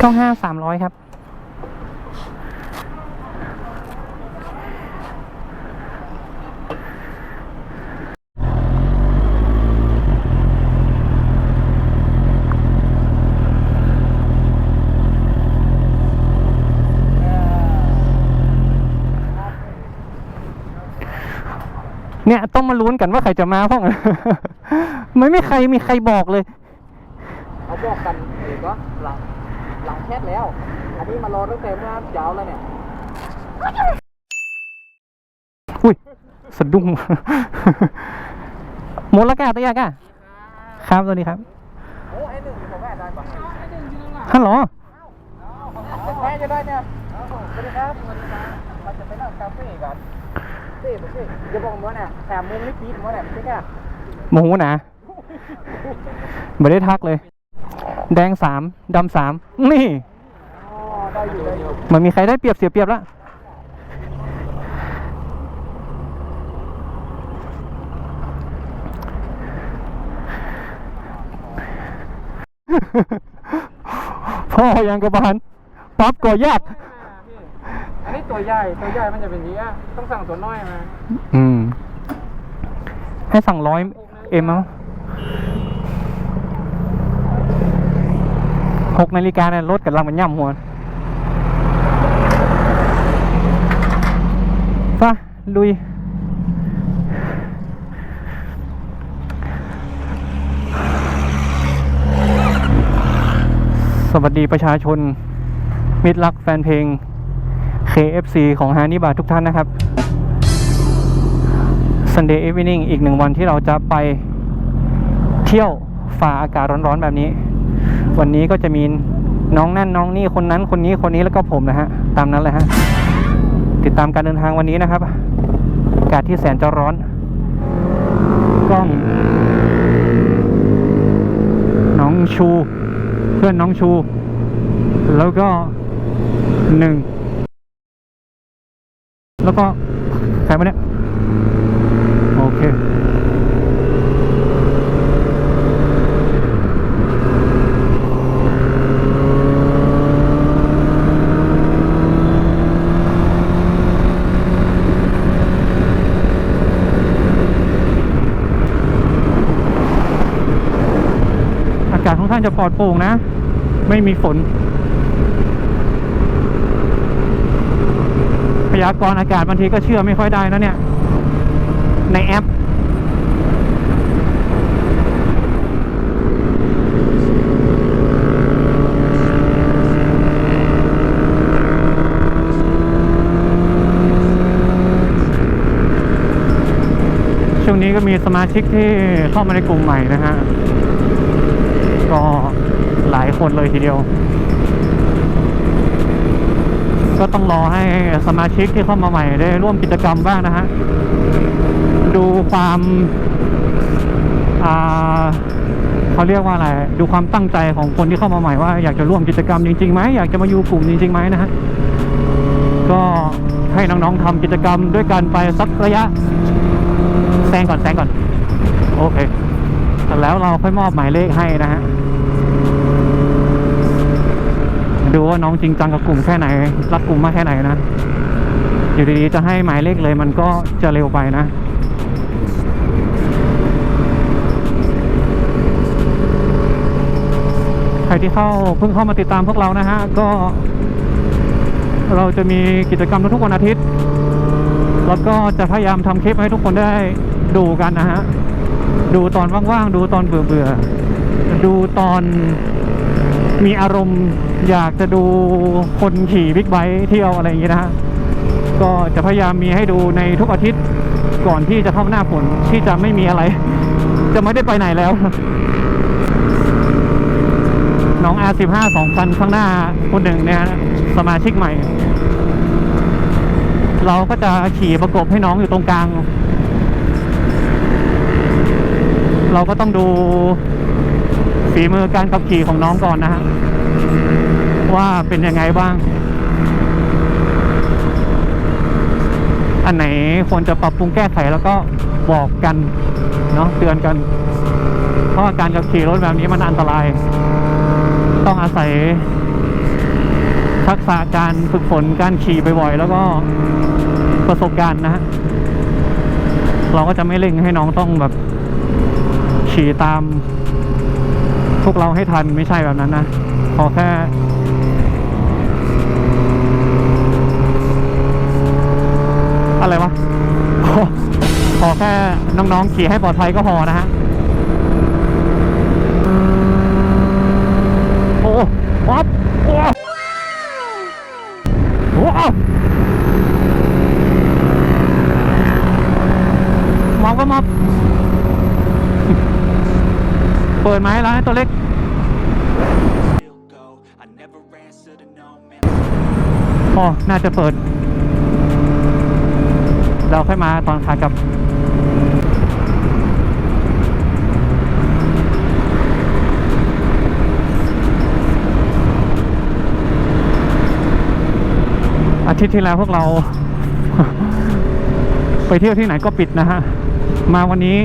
เก้าห้าสามร้อยครับ เนี่ยต้องมาลุ้นกันว่าใครจะมาพ่อง ไม่มีใครมีใครบอกเลย เขาบอกกันเองก็หลัง หลังแคทแล้ว อันนี้มารอตั้งแต่เมื่อเช้าแล้วเนี่ย อุ้ยสะดุ้งหมดแล้วกะตัวยากะครับสวัสดีครับโอ้ไอ้หนึ่งผมแม่ได้ปะฮัลโหลแม่จะได้เนี่ยสวัสดีครับสวัสดีครับเราจะไปนั่งคาเฟ่กันเฟ่เฟ่จะบอกว่าเนี่ยแถมมุมนี่ปีดว่าเนี่ยไม่ใช่แค่โมโหนะไม่ได้ทักเลย แดงสามดำสามนี่อ๋อได้อยู่ได้อยู่มันมีใครได้เปรียบเสียเปรียบแล้วพ่อยังกระบาลปั๊บก็ยากอันนี้ตัวใหญ่ ตัวใหญ่มันจะเป็นอย่างนี้อะต้องสั่งตัวน้อยมา อืม ให้สั่งร้อยเอ็มเอา หกนาฬิกาเนี่ยรถกับลังมันย่ำหัวป่ะลุยสวัสดีประชาชน มิตรรักแฟนเพลง KFC ของฮานิบาทุกท่านนะครับ Sunday Evening อีกหนึ่งวันที่เราจะไปเที่ยวฝ่าอากาศร้อนๆแบบนี้ วันนี้ก็จะมีน้องนั่นน้องนี่คนนั้นคนนี้คนนี้แล้วก็ผมนะฮะตามนั้นเลยฮะติดตามการเดินทางวันนี้นะครับอากาศที่แสนจะร้อนกล้อง น้องชู เพื่อนน้องชู แล้วก็หนึ่งแล้วก็ใครมาเนี่ย โอเค อางจะปลอดโปร่งนะ ไม่มีฝน พยากรณ์อากาศบางทีก็เชื่อไม่ค่อยได้นะเนี่ย ในแอปช่วงนี้ก็มีสมาชิกที่เข้ามาในกลุ่มใหม่นะฮะ ก็หลายคนเลยทีเดียว ก็ต้องรอให้สมาชิกที่เข้ามาใหม่ได้ร่วมกิจกรรมบ้างนะฮะ ดูความเขาเรียกว่าอะไร ดูความตั้งใจของคนที่เข้ามาใหม่ว่าอยากจะร่วมกิจกรรมจริงๆไหมอยากจะมาอยู่กลุ่มจริงๆไหมนะฮะ ก็ให้น้องๆทำกิจกรรมด้วยกันไปสักระยะแซงก่อนแซงก่อน โอเค แล้วเราค่อยมอบหมายเลขให้นะฮะ ดูว่า น้องจริงจังกับกลุ่มแค่ไหน รักกลุ่มมากแค่ไหนนะ อยู่ดีๆจะให้หมายเลขเลยมันก็จะเร็วไปนะใครที่เข้าเพิ่งเข้ามาติดตามพวกเรานะฮะ ก็ เราจะมีกิจกรรมทุกๆวันอาทิตย์ แล้วก็จะพยายามทำคลิปให้ทุกคนได้ดูกันนะฮะ ดูตอนว่างๆ ดูตอนเบื่อๆ ดูตอนมีอารมณ์ อยากจะดูคนขี่บิ๊กไบค์เที่ยวอะไรอย่างงี้นะฮะก็จะพยายามมีให้ดูในทุกอาทิตย์ก่อนที่จะเข้าหน้าฝนที่จะไม่มีอะไร จะไม่ได้ไปไหนแล้วน้อง R15 สองคันข้างหน้าคนหนึ่งเนี่ยสมาชิกใหม่ เราก็จะขี่ประกบให้น้องอยู่ตรงกลาง เราก็ต้องดูฝีมือการขับขี่ของน้องก่อนนะฮะ ว่าเป็นยังไงบ้าง อันไหนควรจะปรับปรุงแก้ไขแล้วก็บอกกันเนาะเตือนกัน เพราะว่าการขับขี่รถแบบนี้มันอันตราย ต้องอาศัย ทักษะการฝึกฝนการขี่บ่อยๆแล้วก็ประสบการณ์นะฮะเราก็จะไม่เร่งให้น้องต้องแบบขี่ตาม พวกเราให้ทันไม่ใช่แบบนั้นนะ ขอแค่ อะไรวะขออแค่น้องๆขี่ให้ปลอดภัยก็พอนะฮะโอ้วับโอ้ว้าวมองก็มอบเปิดไหมร้านตัวเล็กอ๋อน่าจะเปิด เราค่อยมาตอนขากลับอาทิตย์ที่แล้วพวกเรา ไปเที่ยวที่ไหนก็ปิดนะฮะ มาวันนี้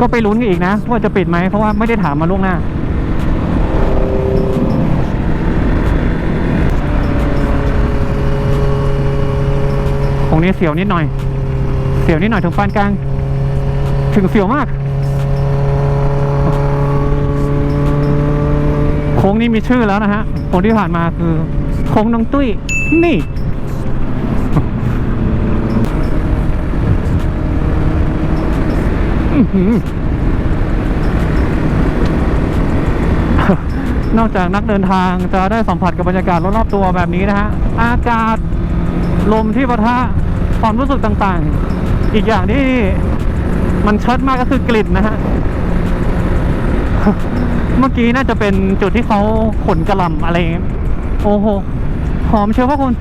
ก็ไปลุ้นกันอีกนะ ว่าจะปิดไหมเพราะว่าไม่ได้ถามมาล่วงหน้า ตรงนี้เสียวนิดหน่อย เสียวนิดหน่อยถึงปานกลาง ถึงเสียวมาก โค้งนี้มีชื่อแล้วนะฮะโค้งที่ผ่านมาคือโค้งน้องตุ้ย นี่นอกจากนักเดินทางจะได้สัมผัสกับบรรยากาศรอบๆตัวแบบนี้นะฮะ อากาศลมที่ปะทะ ความรู้สึกต่างๆ อีกอย่างที่มันชัดมากก็คือกลิ่นนะฮะ เมื่อกี้น่าจะเป็นจุดที่เขาขนกระลำอะไรอย่างเงี้ยโอ้โห หอมเชียวพ่อคุณ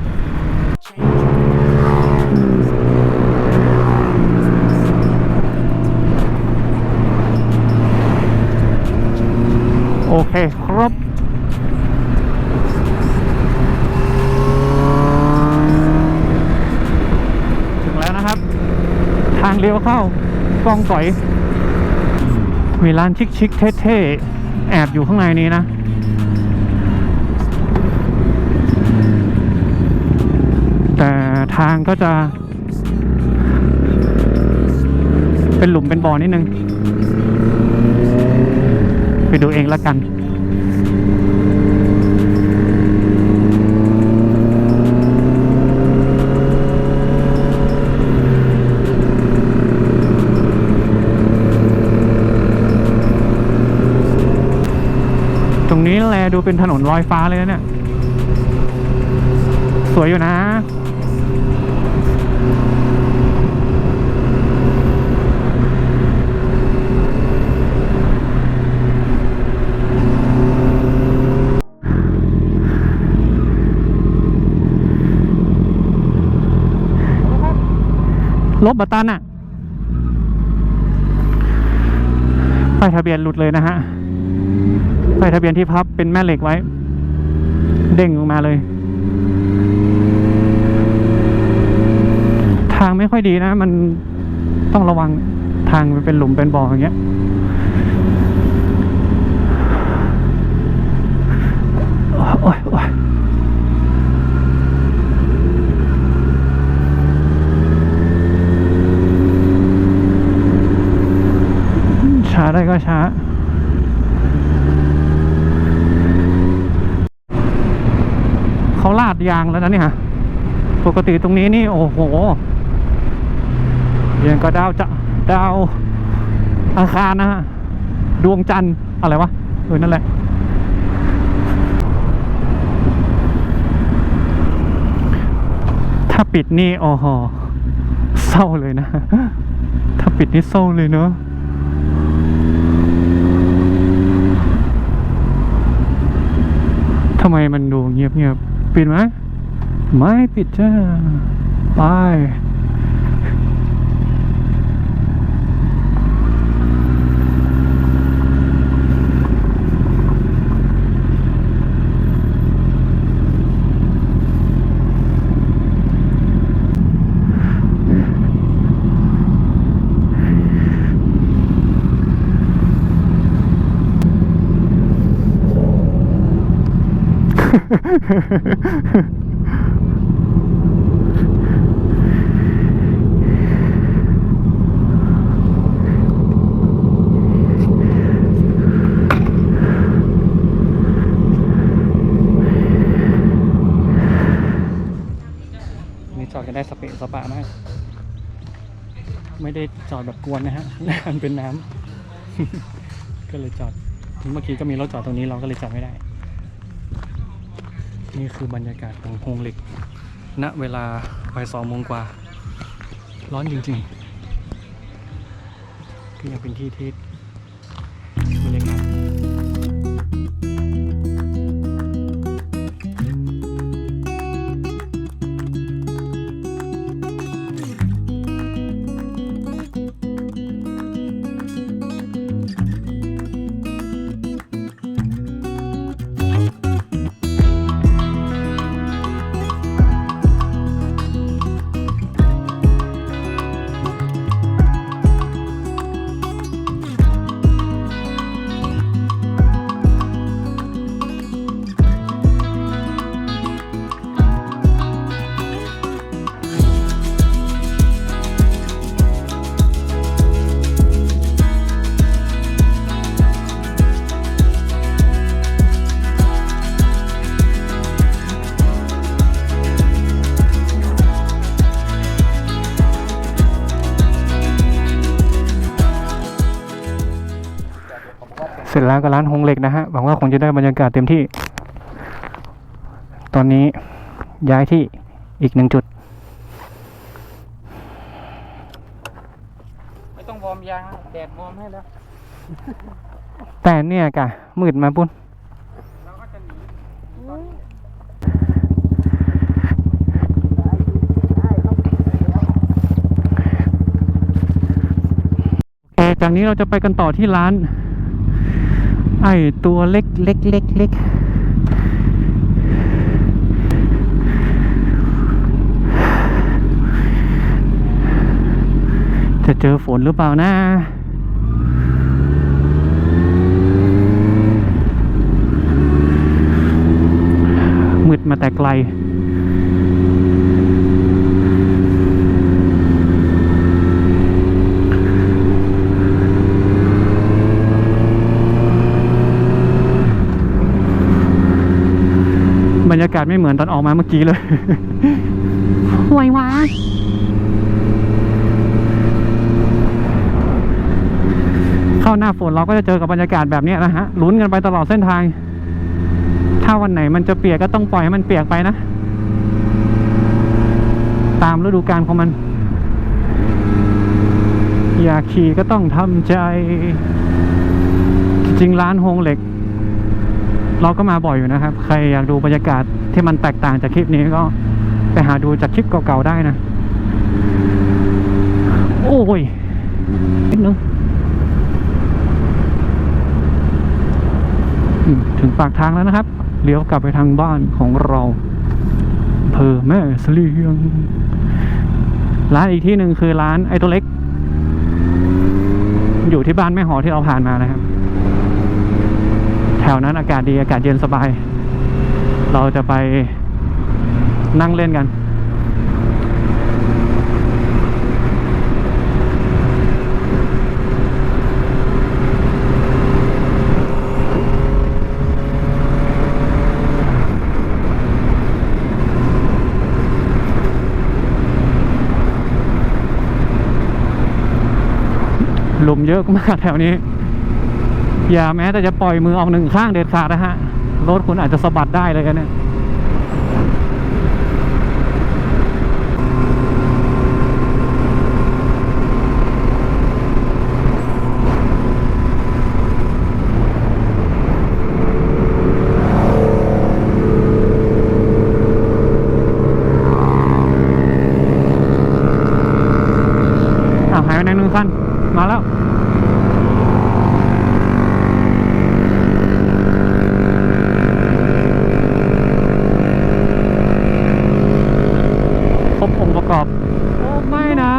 โอเค ครบ ถึงแล้วนะครับ ทางเลี้ยวเข้ากองก๋อย มีร้านชิคๆเท่ๆ แอบอยู่ข้างในนี้นะแต่ทางก็จะ เป็นหลุมเป็นบ่อนิดนึง ไปดูเองละกัน ตรงนี้แล ดูเป็นถนนลอยฟ้าเลยนะเนี่ย สวยอยู่นะ ลบบัตตันอะป้ายทะเบียนหลุดเลยนะฮะ ป้ายทะเบียนที่พับเป็นแม่เหล็กไว้ เด้งออกมาเลย ทางไม่ค่อยดีนะ มันต้องระวังทางมันเป็นหลุมเป็นบ่ออย่างเงี้ยโอ้ยโอ้ยช้าได้ก็ช้า เขาลาด ยางแล้วนะเนี่ยปกติตรงนี้นี่โอ้โหยังก็ดาวจะดาวอังคารนะฮะดวงจันทร์อะไรวะเออนั่นแหละถ้าปิดนี่โอ้โหเศร้าเลยนะ ถ้าปิดนี่เศร้าเลยเนอะทำไมมันดูเงียบเงียบ ปิดไหม ไม่ปิดจ้าไป นี่จอดกันได้สเปะสปะมาก ไม่ได้จอดแบบกวนนะฮะมันเป็นน้ำ ก็เลยจอด เมื่อกี้ก็มีรถจอดตรงนี้เราก็เลยจอดไม่ได้ นี่คือบรรยากาศของโฮงเหล็ก ณ เวลาบ่ายสองโมงกว่า ร้อนจริงๆ ก็ยังเป็นที่ที่ ร็จแล้วก็ร้านโฮงเหล็กนะฮะหวังว่าคงจะได้บรรยากาศเต็มที่ ตอนนี้ย้ายที่อีกหนึ่งจุด ไม่ต้องวอร์มยางนะแดดวอร์มให้แล้ว แต่เนี่ยกะมืดมาปุ้นเราก็จะหนีตอนนี้โอเคจากนี้เราจะไปกันต่อที่ร้าน ไอตัวเล็กเล็กเล็กเล็กจะเจอฝนหรือเปล่านะมืดมาแต่ไกลากาศไม่เหมือนตอนออกมาเมื่อกี้เลยห่วยวะเข้าหน้าฝนเราก็จะเจอกับบรรยากาศแบบเนี้ยนะฮะลุ้นกันไปตลอดเส้นทาง ถ้าวันไหนมันจะเปียกก็ต้องปล่อยให้มันเปียกไปนะ ตามฤดูกาลของมัน อยากขี่ก็ต้องทำใจ จริงๆร้านโฮงเหล็ก เราก็มาบ่อยอยู่นะครับ ใครอยากดูบรรยากาศ ที่มันแตกต่างจากคลิปนี้ก็ไปหาดูจากคลิปเก่าๆได้นะ โอ้ยนิดนึงอืมถึงปากทางแล้วนะครับ เลี้ยวกลับไปทางบ้านของเราอำเพอแม่เสลียง ร้านอีกที่หนึ่งคือร้านไอตัวเล็ก อยู่ที่บ้านแม่หอที่เราผ่านมานะครับ แถวนั้นอากาศดีอากาศเย็นสบาย เราจะไปนั่งเล่นกัน ลมเยอะมากแถวนี้ อย่าแม้แต่จะปล่อยมือออกหนึ่งข้างเด็ดขาดนะฮะ รถคุณอาจจะสะบัดได้เลยกันเนี่ย อ้าวหายไปไหนหนึ่งคัน มาแล้ว ครบองค์ประกอบ โอ้ ไม่นะ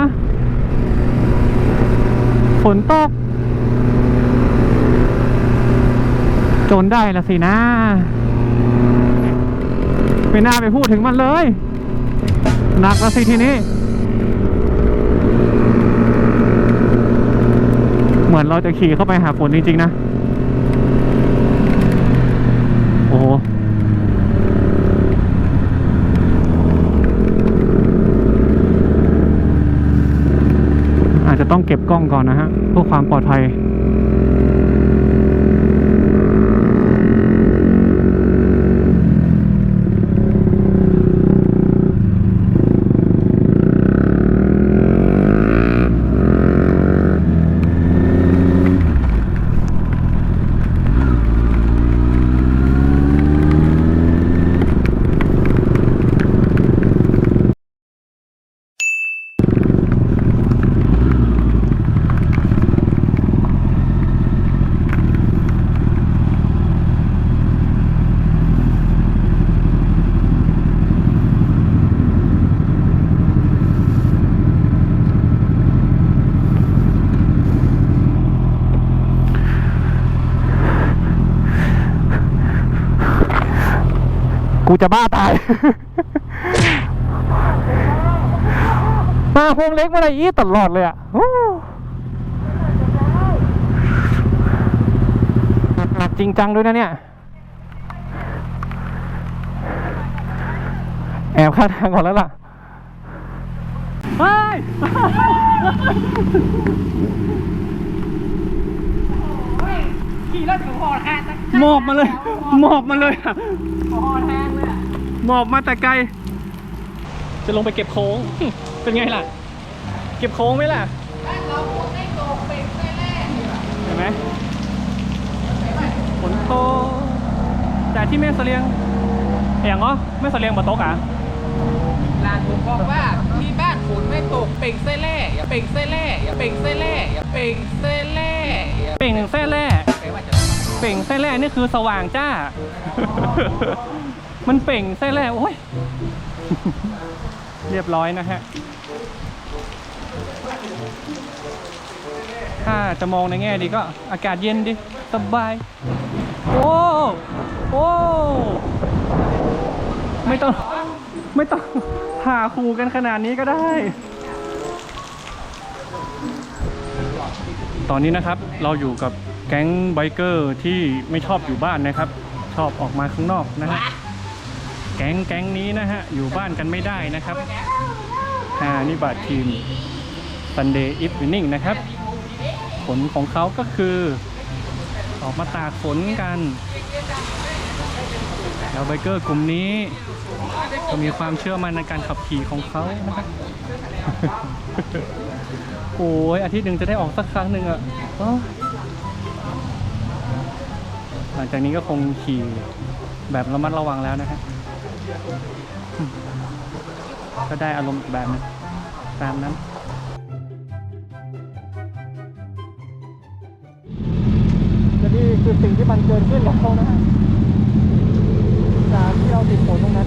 ฝนตก จนได้ละสินะ ไม่น่าไปพูดถึงมันเลย หนักล้วสิทีนี้ เหมือนเราจะขี่เข้าไปหาฝนจริงๆนะ โอ้โหอาจจะต้องเก็บกล้องก่อนนะฮะ เพื่อความปลอดภัย กูจะบ้าตาย มาโคงเล็กมาอะไรอีตลอดเลยอะหนักจริงจังด้วยนะเนี่ย แอบข้าทางก่อนแล้วล่ะไป ขี่รถถึงหอแทนหมอบมาเลย หมอบมาเลยอะหอแทนเลยหมอบมาแต่ไกล จะลงไปเก็บโค้ง เป็นไงล่ะ เก็บโค้งไหมล่ะเห็นไหมฝนโตกแต่ที่แม่เสลียงอย่างเหรอแม่เสลียงมาตกอะลานผมบอกว่าที่บ้านฝนไม่ตกเป่งเส้แล่อย่าเป่งเส้แล่อย่าเป่งเส้แล่อย่าเป่งเส้แล่อย่าเป่งแส้แร่แปลว่าจะ เป่งแส้แร่นี่คือสว่างจ้า มันเป่งแส้แร่โอ้ย เรียบร้อยนะฮะ ถ้าจะมองในแง่ดีก็อากาศเย็นดีสบาย โอ้โอ้ไม่ต้อง ไม่ต้องหาคู่กันขนาดนี้ก็ได้ ตอนนี้นะครับเราอยู่กับ แก๊งไบเกอร์ที่ไม่ชอบอยู่บ้านนะครับ ชอบออกมาข้างนอกนะฮะแก๊งแก๊งนี้นะฮะ อยู่บ้านกันไม่ได้นะครับอ่านี่บาททีม Sunday Evening นะครับ ผลของเขาก็คือ ออกมาตากฝนกันแล้วไบเกอร์กลุ่มนี้ก็มีความเชื่อมั่นในการขับขี่ของเขานะครับโอ้ยอาทิตย์หนึ่งจะได้ออกสักครั้งหนึ่งอะโอ้ย หลังจากนี้ก็คงขี่แบบระมัดระวังแล้วนะครับก็ได้อารมณ์อีกแบบนึงตามนั้นและนี่คือสิ่งที่มันเกิดขึ้นกับเขานะฮะจากที่เราติดฝนตรงนั้น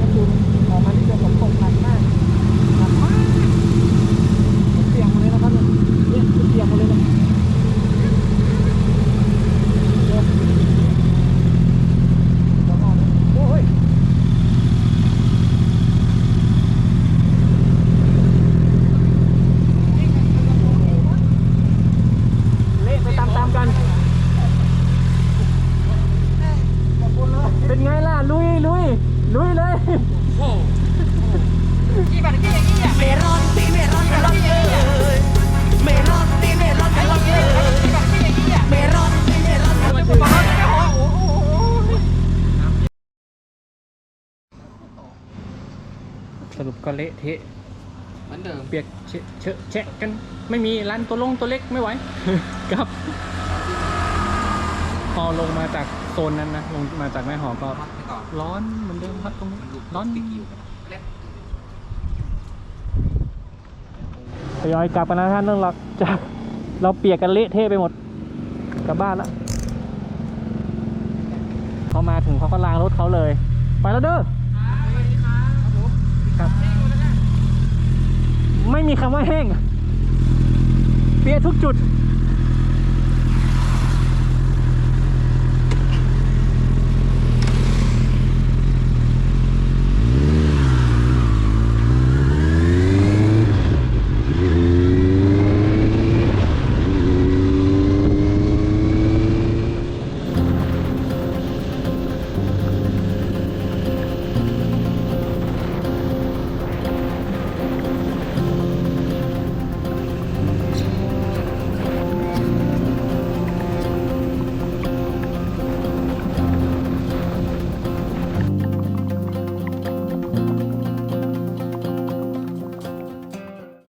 สรุปก็เละเทะเหมือนเดิมเปียกเชะเชอะแชะกันไม่มีร้านตัวลงตัวเล็กไม่ไหว ครับ พอลงมาจากโซนนั้นนะลงมาจากแม่หอก็ไปต่อร้อนเหมือนเดิมครับตรงนี้ร้อนทยอยกลับกันนะท่านเรื่องหลักจากเราเปียกกันเละเทะไปหมดกลับบ้านละเขามาถึงเขาก็ล้างรถเขาเลย ไปแล้วเด้อครับ ไม่มีคำว่าแห้ง เปียกทุกจุด